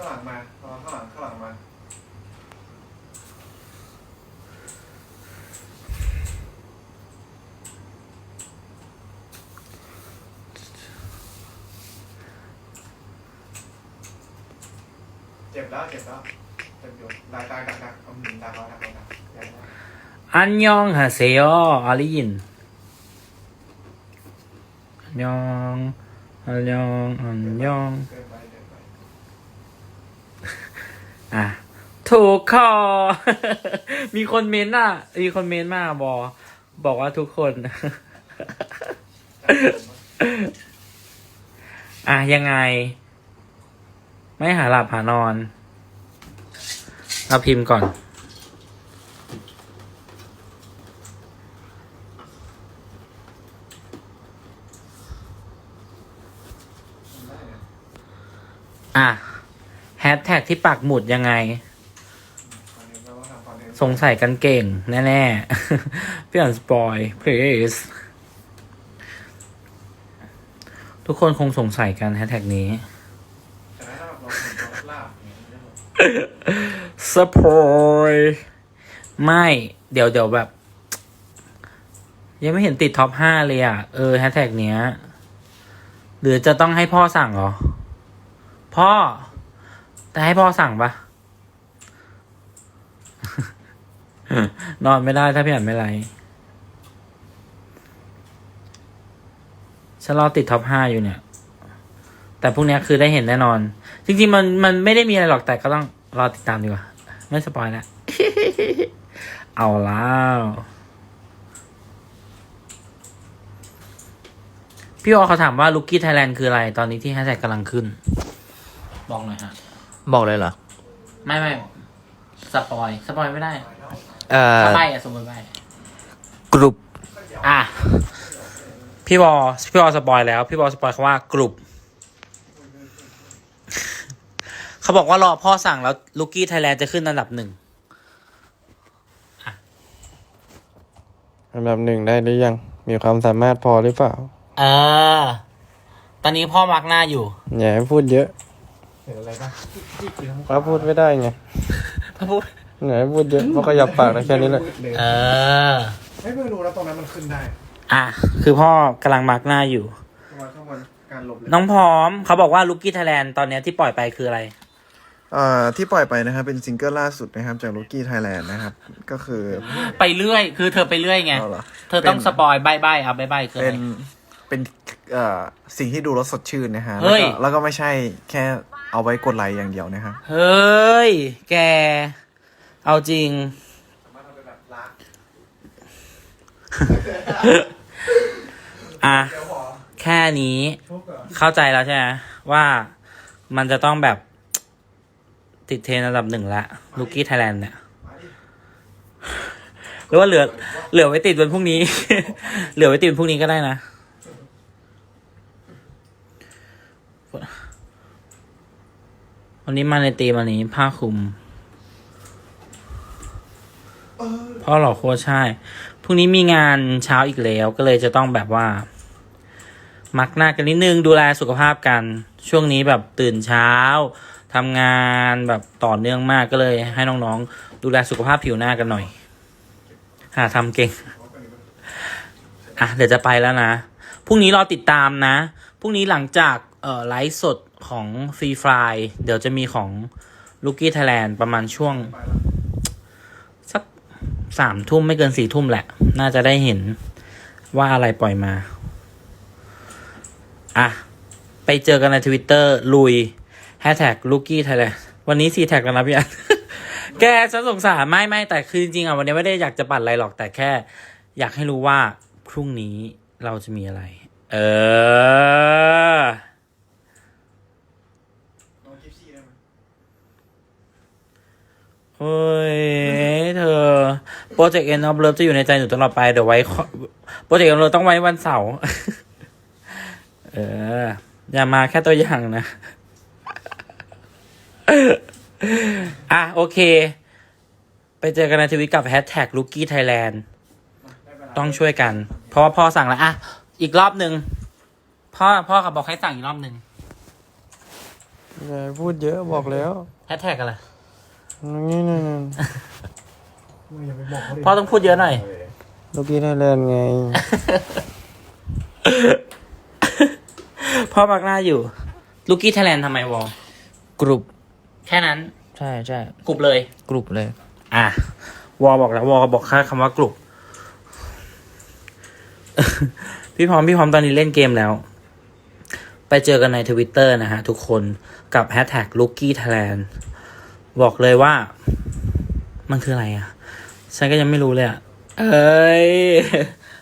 ข้างหลังมาระวังข้างหลังข้างหลังมาเจ็บแล้วเจ็บแล้วเจ็บอยู่ดักดักดักดักเอาหนึ่งดักเอาดักเอาดักอย่าให้อันยองฮาเซโยอาลิยินอันยองอันยองอันยองเกินไปเกินไป อะถูกคอ มีคนเมนต์อะ มีคนเมนต์มากบอบอกว่าทุกคน อะยังไง ไม่หาหลับหานอนเราพิมพ์ก่อนอะ แฮชแท็กที่ปักหมุดยังไง สงสัยกันเก่ง แน่ๆพี่อ่านสปอย please ทุกคนคงสงสัยกันแฮชแท็กนี้สปอยไม่ เดี๋ยวเดี๋ยวแบบ ยังไม่เห็นติดท็อปห้าเลยอะ เออแฮชแท็กเนี้ย หรือจะต้องให้พ่อสั่งเหรอ พ่อ แต่ให้พ่อสั่งปะนอนไม่ได้ถ้าพี่อ่านไม่ไรฉันรอติดท็อปห้าอยู่เนี่ย แต่พวกเนี้ยคือได้เห็นแน่นอน จริงๆมันมันไม่ได้มีอะไรหรอกแต่ก็ต้องรอติดตามดีกว่า ไม่สปอยแล้วเอาแล้วพี่ออเขาถามว่าลูกี้ไทยแลนด์คืออะไร ตอนนี้ที่แฮชแท็กกำลังขึ้น บอกหน่อยฮะ บอกเลยเหรอ ไม่ไม่สปอยสปอยไม่ได้เอ่อถ้าใบอะสมมติใบกลุ่มอะพี่บอพี่บอสปอยแล้ว พี่บอสปอยคำว่ากลุ่มเขาบอกว่ารอพ่อสั่งแล้วลูกี้ไทยแลนด์จะขึ้นอันดับหนึ่งอันดับหนึ่งได้หรือยัง มีความสามารถพอหรือเปล่า เออ ตอนนี้พ่อมักหน้าอยู่ อย่าให้พูดเยอะ เห็นอะไรบ้างที่กินทั้งเพราะพูดไม่ได้ไงพ่อพูดอย่าให้พูดเยอะเพราะขยับปากได้แค่นี้แหละเออไม่เพิ่งรู้แล้วตรงนั้นมันขึ้นได้ อะ คือพ่อกำลังมักหน้าอยู่ข้างบนข้างบนการหลบเลยน้องพร้อมเขาบอกว่าลูกี้ไทยแลนด์ตอนเนี้ยที่ปล่อยไปคืออะไรอ่าที่ปล่อยไปนะครับ เป็นซิงเกิลล่าสุดนะครับ จาก l ูกี้ไทยแลนด์นะครับ ก็คือ ไปเรื่อย คือเธอไปเรื่อยไงเอาเหรอเธอต้องเป็นสปอยใบใบเอาใบใบคืออะเป็ไรน เป็นเอ่อสิ่งที่ดูแล้วสดชื่นนะฮะ เฮ้แล้วย ก็แล้วก็ไม่ใช่แค่เอาไว้กดไลค์อย่างเดียวนะครับเฮ้ย แก เอาจริงสามารถทำเป็นแบบล้างอะเดี๋ยวหอแค่นี้ทุกเหรอเข้าใจแล้วใช่ไหมว่ามันจะต้องแบบติดเทรนด์อันดับหนึ่งละลูกี้ไทยแลนด์เนี่ยมาดิหรือว่าเหลือ เหลือไว้ติดวันพรุ่งนี้ เหลือไว้ติดวันพรุ่งนี้ก็ได้นะ วันนี้มาในตีมอันนี้ผ้าคลุมพ่อหล่อโคใช่ พรุ่งนี้มีงานเช้าอีกแล้วก็เลยจะต้องแบบว่า มักหน้ากันนิดนึงดูแลสุขภาพกัน ช่วงนี้แบบตื่นเช้าทำงานแบบต่อเนื่องมากก็เลย ให้น้องๆ ดูแลสุขภาพผิวหน้ากันหน่อย หาทำเก่ง อะเดี๋ยวจะไปแล้วนะ พรุ่งนี้รอติดตามนะ พรุ่งนี้หลังจาก เอ่อไลฟ์สดของฟรีฟรายเดี๋ยวจะมีของลูกี้ไทยแลนด์ประมาณช่วง สักสามทุ่มไม่เกินสี่ทุ่มแหละ น่าจะได้เห็นว่าอะไรปล่อยมา อะ ไปเจอกันในทวิตเตอร์ลุยแฮชแท็กลูกี้ไทยแลนด์วันนี้สี่แท็กแล้วนะพี่อันแกฉันสงสารไม่ไม่แต่คือจริงๆอะวันนี้ไม่ได้อยากจะปั่นอะไรหรอกแต่แค่ อยากให้รู้ว่าพรุ่งนี้เราจะมีอะไร เออ น้องกิฟซี่ได้ไหม เฮ้ย เธอ โปรเจกต์เอ็นออฟเลิฟจะอยู่ในใจหนูตลอดไปเดี๋ยวไว้ขอโปรเจกต์เอ็นออฟเลิฟต้องไว้วันเสาร์เออ อย่ามาแค่ตัวอย่างนะ อะ โอเค ไปเจอกันในทวิตกับแฮชแท็กลูกี้ไทยแลนด์ได้เวลาต้องช่วยกัน เพราะว่าพ่อสั่งแล้วอะ อีกรอบหนึ่งพ่อพ่อเขาบอกให้สั่งอีกรอบหนึ่งอย่าพูดเยอะบอกแล้วแฮชแท็กอะไร นี่นี่นี่อย่าไปบอกเขาดิพ่อต้องพูดเยอะหน่อย ลูกี้ไทยแลนด์ไง พ่อมักหน้าอยู่ ลูกี้ไทยแลนด์ทำไมวอกลุ่มแค่นั้น ใช่ใช่กรุบเลยกลุ่มเลย อะ วอบอกแล้ววอบอกแค่คำว่ากลุ่มพี่พร้อมพี่พร้อมตอนนี้เล่นเกมแล้ว ไปเจอกันในทวิตเตอร์นะฮะทุกคนกับแฮชแท็กลูกี้ไทยแลนด์ บอกเลยว่า มันคืออะไรอะ ฉันก็ยังไม่รู้เลยอะ เอ้ย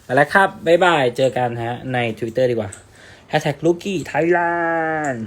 ไปแล้วครับ บ๊ายบาย เจอกันฮะ ใน Twitter ดีกว่า #luckythailand